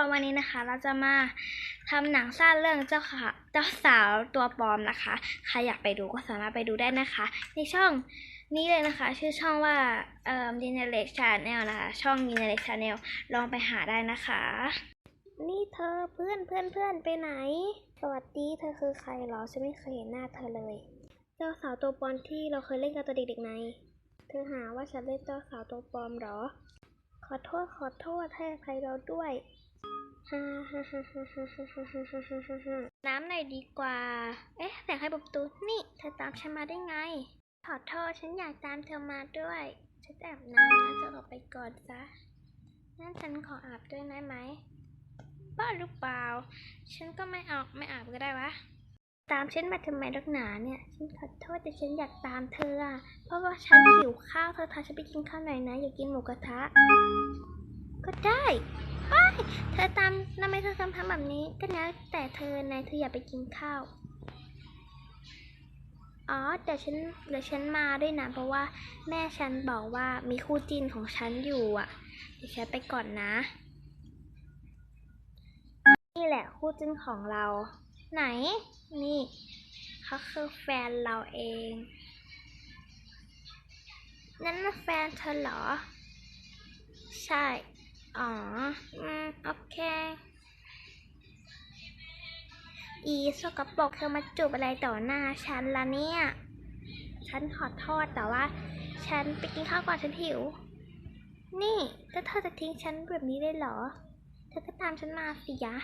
คนวันนี้นะคะ เราจะมาทำหนังสั้นเรื่องเจ้าค่ะเจ้าสาวตัวปลอมนะคะ ใครอยากไปดูก็สามารถไปดูได้นะคะ ในช่องนี้เลยนะคะ ชื่อช่องว่าเอ่อ Generate Channel นะคะ ช่อง Generate Channel ลองไปหาได้นะคะ นี่เธอเพื่อนเพื่อนเพื่อนไปไหน สวัสดีเธอคือใครหรอฉันไม่เคยเห็นหน้าเธอเลย เจ้าสาวตัวปลอมที่เราเคยเล่นกันตอนเด็กๆไงเธอหาว่าฉันเล่นเจ้าสาวตัวปลอมหรอ ขอโทษขอโทษให้อภัยเราด้วย ฮ่าฮ่าฮ่าฮ่าฮ่าฮ่าฮ่าฮ่าฮ่าฮ่าฮ่าฮ่าน้ำหน่อยดีกว่า เอ๊ะแต่ใครเปิดประตูนี่ เธอตามฉันมาได้ไง ขอโทษฉันอยากตามเธอมาด้วย ฉันแอบน้ำนะจะออกไปก่อนซะงั้นฉันขออาบด้วยได้ไหมบ้าหรือเปล่า ฉันก็ไม่เอาไม่อาบก็ได้วะ ตามฉันมาทำไมลักหนาเนี่ย ฉันขอโทษแต่ฉันอยากตามเธออะเพราะว่าฉันหิวข้าวเธอพาฉันไปกินข้าวหน่อยนะ อยากกินหมูกระทะ ก็ได้ เธอตามทำไมเธอทำทำแบบนี้ ก็แล้วแต่เธอนายเธออย่าไปกินข้าว อ๋อแต่ฉันเดี๋ยวฉันมาด้วยนะ เพราะว่าแม่ฉันบอกว่ามีคู่จิ้นของฉันอยู่อะ เดี๋ยวฉันไปก่อนนะ นี่แหละคู่จิ้นของเรา ไหน นี่เขาคือแฟนเราเอง นั่นแฟนเธอเหรอ ใช่ อ๋อม โอเค อีสกปรกเธอมาจูบอะไรต่อหน้าฉันละเนี่ย ฉันขอโทษแต่ว่า ฉันไปกินข้าวก่อนฉันหิว นี่ถ้าเธอจะทิ้งฉันแบบนี้ได้เหรอ เธอก็ตามฉันมาสิยะ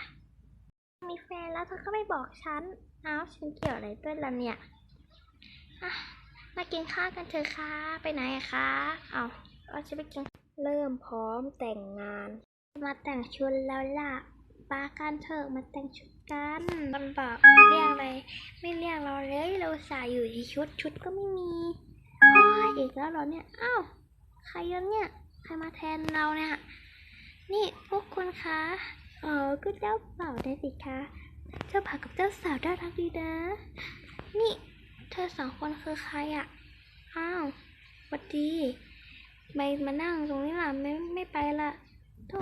มีแฟนแล้วเธอก็ไม่บอกฉันเอ้าฉันเกี่ยวอะไรด้วยละเนี่ยมากินข้าวกันเถอะค่ะ ไปไหนอะคะ เอาเราจะไปกิน เริ่มพร้อมแต่งงาน มาแต่งชุดแล้วล่ะ ปากันเถอะมาแต่งชุดกันมันบอกเรียกอะไรไม่เรียกเราเลยเราสายอยู่ที่ชุดชุดก็ไม่มีอ้ยอีกแล้วเหรอเนี่ยอ้าวใครแล้วเนี่ยใครมาแทนเราเนี่ยนี่พวกคุณคะเออก็เจ้าบ่าวได้สิคะเจ้าบ่ากับเจ้าสาวน่ารักดีนะ นี่ เธอสองคนคือใครอะ่ะ อ้าวสวัสดีไม่มานั่งตรงนี้ล่ะไม่ไม่ไปละโถ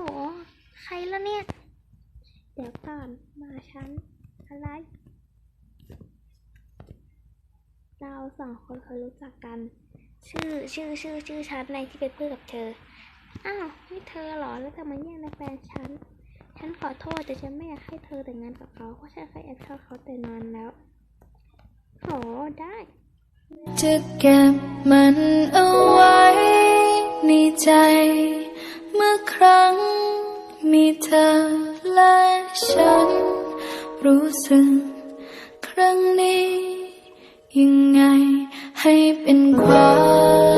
ใครละเนี่ย เดี๋ยวก่อนมาฉันอะไร เราสองคนเคยรู้จักกัน ชื่อชื่อชื่อชื่อฉันในที่เป็นเพื่อนกับเธอ อ้าวนี่เธอเหรอแล้วแต่มแย่งในแฟนฉัน ฉันขอโทษแต่ฉันไม่อยากให้เธอแต่งงานกับเขาเพราะฉันเคยแอบชอบเขาแต่นานแล้วโหได้จะเก็บมันเอาไว้ในใจ เมื่อครั้งมีเธอ และฉัน รู้สึกครั้งนี้ ยังไงให้เป็นความ